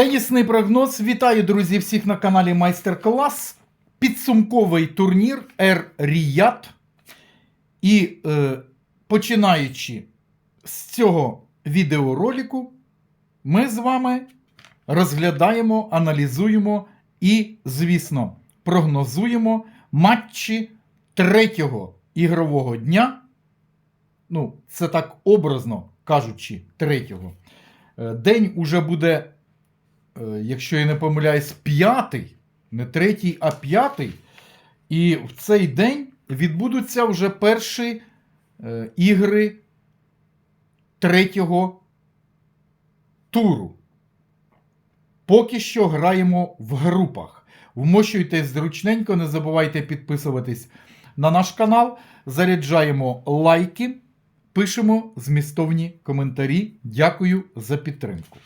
Тенісний прогноз. Вітаю, друзі, всіх на каналі Майстер Клас. Підсумковий турнір Ер Ріят. І е, починаючи з цього відеоролику, ми з вами розглядаємо, аналізуємо і, звісно, прогнозуємо матчі третього ігрового дня. Ну, це так образно кажучи, третього. Е, День уже буде, якщо я не помиляюсь, п'ятий, не третій, а п'ятий. І в цей день відбудуться вже перші е, ігри третього туру. Поки що граємо в групах. Вмощуйтесь зручненько, не забувайте підписуватись на наш канал. Заряджаємо лайки, пишемо змістовні коментарі. Дякую за підтримку.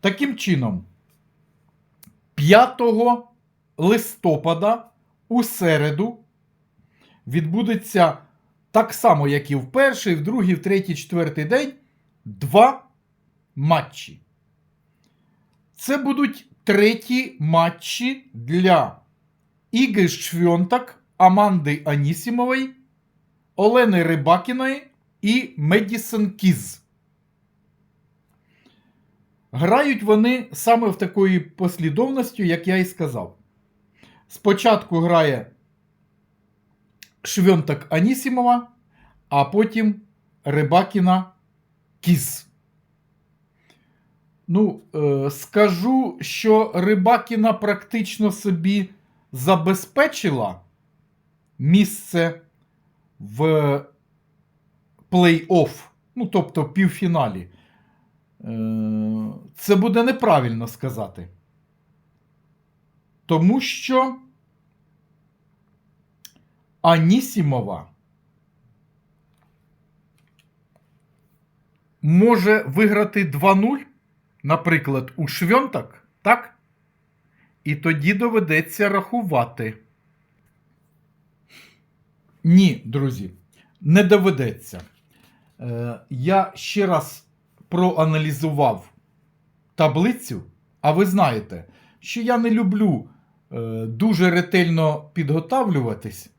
Таким чином, 5 листопада у середу відбудеться так само, як і в перший, в другий, в третій, четвертий день два матчі. Це будуть треті матчі для Іги Швьонтак, Аманди Анісімової, Олени Рибакіної і Медісон Кіз. Грають вони саме в такої послідовності, як я і сказав. Спочатку грає Швьонтак Анісімова, а потім Рибакіна Кіз. Ну, е, скажу, що Рибакіна практично собі забезпечила місце в плей-офф, ну, тобто в півфіналі. Е, це буде неправильно сказати. Тому що Анісімова може виграти 2-0 наприклад, у швьонтак, так? І тоді доведеться рахувати. Ні, друзі, не доведеться. Е, я ще раз проаналізував таблицю, а ви знаєте, що я не люблю е, дуже ретельно підготавлюватись.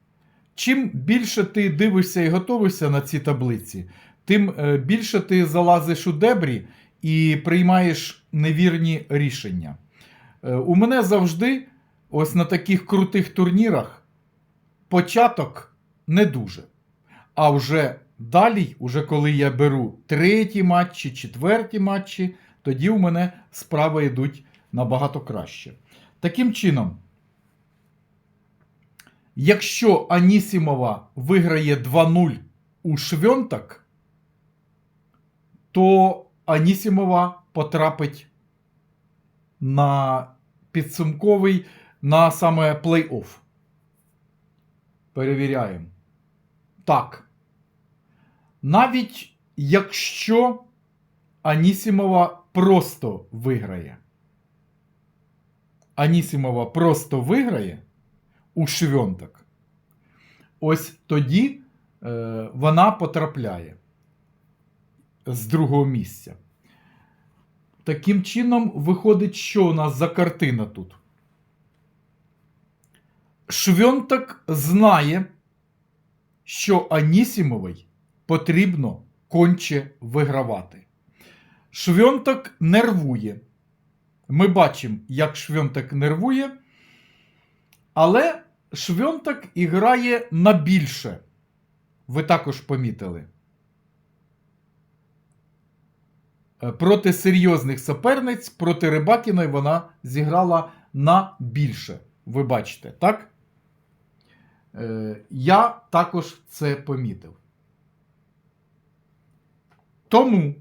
Чим більше ти дивишся і готовишся на ці таблиці, тим е, більше ти залазиш у дебрі і приймаєш невірні рішення. Е, У мене завжди, ось на таких крутих турнірах, початок не дуже. А вже далі, уже коли я беру треті матчі, четверті матчі, тоді у мене справи йдуть набагато краще. Таким чином, якщо Анісімова виграє 2-0 у Швьонтак, то Анісімова потрапить на підсумковий на саме плей-офф. Перевіряємо. Так. Навіть якщо Анісімова просто виграє. Анісімова просто виграє у Швьонтак. Ось тоді е, вона потрапляє з другого місця. Таким чином, виходить, що у нас за картина тут? Швьонтак знає, що Анісімовій потрібно конче вигравати. Швьонтак нервує. Ми бачимо, як Швьонтак нервує, але Швьонтак і грає на більше. Ви також помітили. Е, проти серйозних суперниць, проти Рибакіної вона зіграла на більше. Ви бачите, так? Е, Я також це помітив. Тому,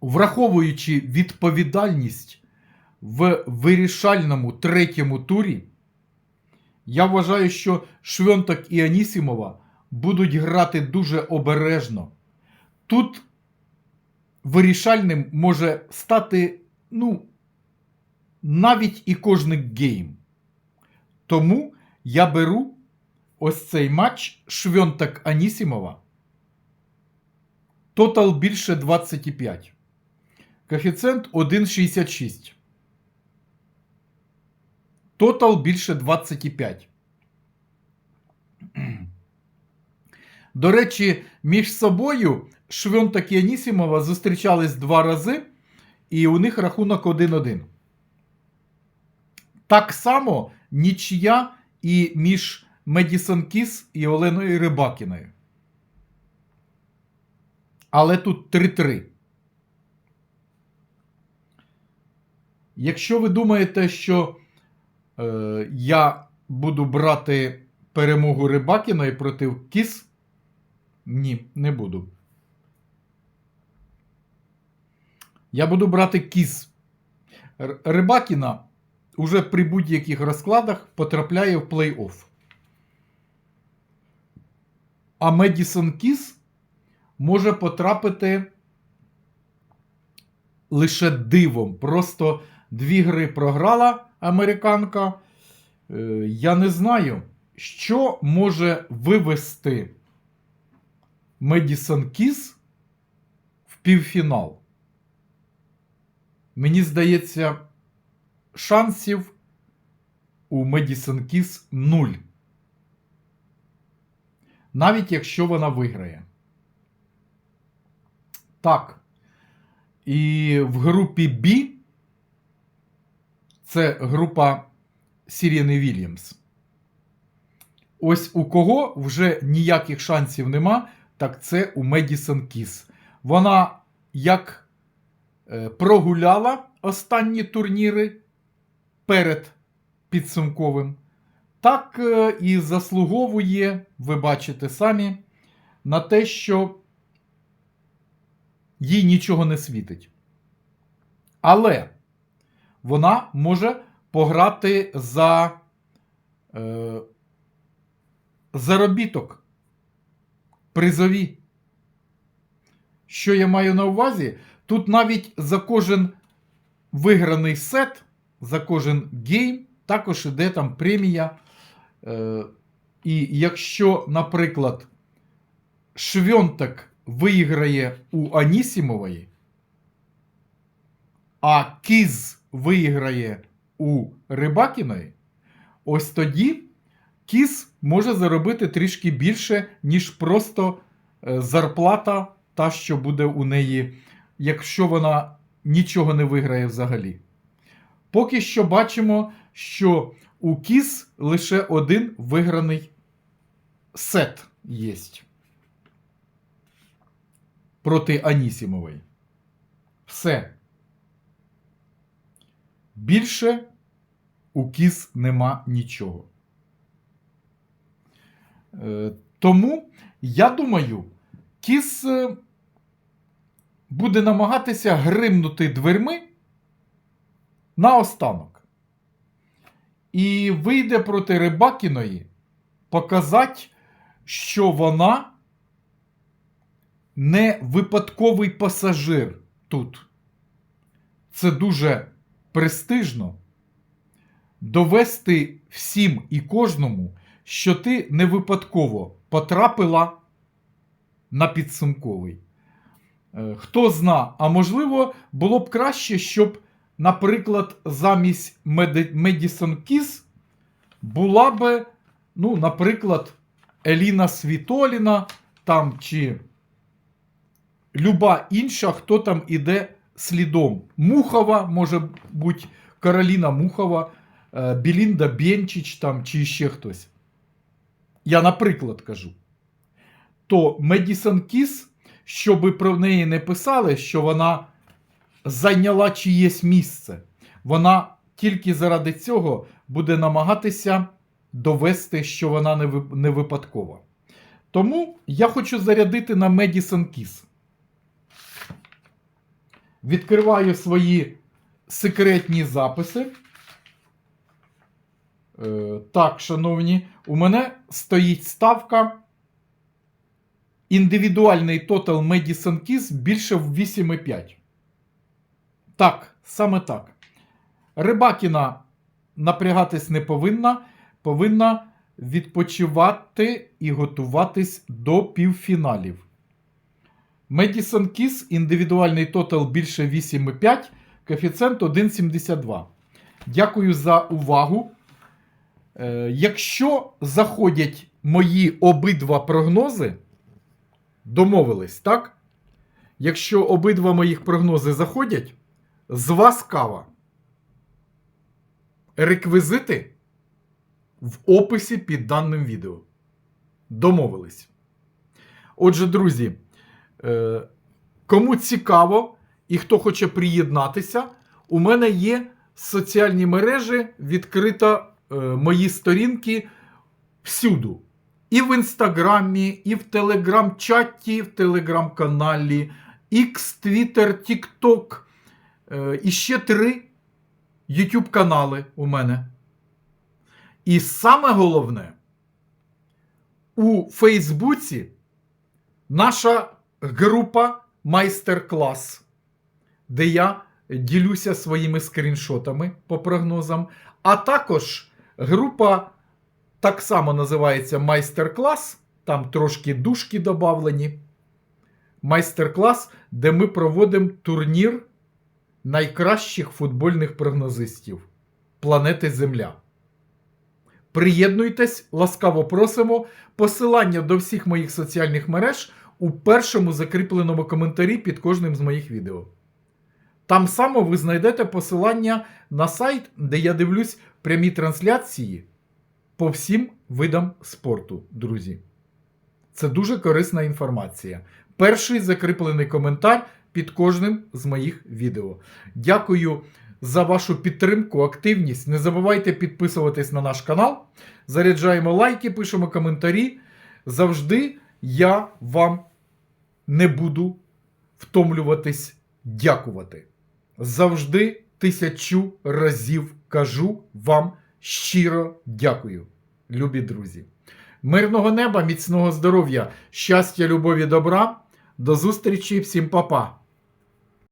враховуючи відповідальність в вирішальному третьому турі, я вважаю, що Швьонтак і Анісімова будуть грати дуже обережно. Тут вирішальним може стати, ну, навіть і кожний гейм. Тому я беру ось цей матч Швьонтак Анісімова. Тотал більше 25. Коефіцієнт 1,66. Тотал більше 25. До речі, між собою Швьонтак і Анісімова зустрічались два рази, і у них рахунок 1-1. Так само нічия і між Медісон Кіс і Оленою Рибакіною. Але тут 3-3. Якщо ви думаєте, що е, я буду брати перемогу Рибакіної проти Кіс, ні, не буду. Я буду брати Кіс. Рибакіна уже при будь-яких розкладах потрапляє в плей-офф. А Медісон Кіс може потрапити лише дивом. Просто дві гри програла американка. Е, Я не знаю, що може вивести Медісон Кіс в півфінал. Мені здається, шансів у Медісон Кіс нуль. Навіть якщо вона виграє. Так. І в групі B це група Сіріни Вільямс. Ось у кого вже ніяких шансів нема, так це у Медісон Кіс. Вона як е, прогуляла останні турніри перед підсумковим, так е, і заслуговує, ви бачите самі, на те, що їй нічого не світить. Але вона може пограти за е, заробіток призові. Що я маю на увазі? Тут навіть за кожен виграний сет, за кожен гейм, також іде там премія. Е, і якщо, наприклад, Швьонтак виграє у Анісімової, а Кіз виграє у Рибакіної, ось тоді Кіз може заробити трішки більше, ніж просто е, зарплата, та, що буде у неї, якщо вона нічого не виграє взагалі. Поки що бачимо, що у Кіз лише один виграний сет є проти Анісімової. Все. Більше у Кіз нема нічого. Е, Тому я думаю, Кіс е, буде намагатися гримнути дверми наостанок. І вийде проти Рибакіної показати, що вона не випадковий пасажир тут. Це дуже престижно довести всім і кожному, що ти не випадково потрапила на підсумковий. Е, Хто зна, а можливо, було б краще, щоб, наприклад, замість Медісон Кіс була б, ну, наприклад, Еліна Світоліна там чи люба інша, хто там іде слідом. Мухова, може бути Кароліна Мухова, е, Білінда Бєнчич там чи ще хтось. Я, наприклад, кажу. То Медісон Кіс, щоби про неї не писали, що вона зайняла чиєсь місце. Вона тільки заради цього буде намагатися довести, що вона не випадкова. Тому я хочу зарядити на Медісон Кіс. Відкриваю свої секретні записи. Е, так, шановні, у мене стоїть ставка. Індивідуальний тотал Medicine Keys більше в 8,5. Так, саме так. Рибакіна напрягатись не повинна. Повинна відпочивати і готуватись до півфіналів. Madison Kiss, індивідуальний тотал більше 8,5, коефіцієнт 1,72. Дякую за увагу. Е, якщо заходять мої обидва прогнози, домовились, так? Якщо обидва моїх прогнози заходять, з вас кава. Реквізити в описі під даним відео. Домовились. Отже, друзі, кому цікаво і хто хоче приєднатися, у мене є соціальні мережі, відкрита е, мої сторінки всюду. І в інстаграмі, і в телеграм-чаті, в телеграм-каналі, X, Twitter, TikTok. Е, і ще три YouTube канали у мене. І саме головне, у Фейсбуці наша група майстер-клас, де я ділюся своїми скріншотами по прогнозам, а також група так само називається майстер-клас, там трошки дужки додавлені. Майстер-клас, де ми проводимо турнір найкращих футбольних прогнозистів планети Земля. Приєднуйтесь, ласкаво просимо. Посилання до всіх моїх соціальних мереж у першому закріпленому коментарі під кожним з моїх відео. Там само ви знайдете посилання на сайт, де я дивлюсь прямі трансляції по всім видам спорту, друзі. Це дуже корисна інформація. Перший закріплений коментар під кожним з моїх відео. Дякую за вашу підтримку, активність. Не забувайте підписуватись на наш канал. Заряджаємо лайки, пишемо коментарі. Завжди я вам не буду втомлюватись дякувати. Завжди тисячу разів кажу вам щиро дякую, любі друзі. Мирного неба, міцного здоров'я, щастя, любові, добра. До зустрічі, всім па-па!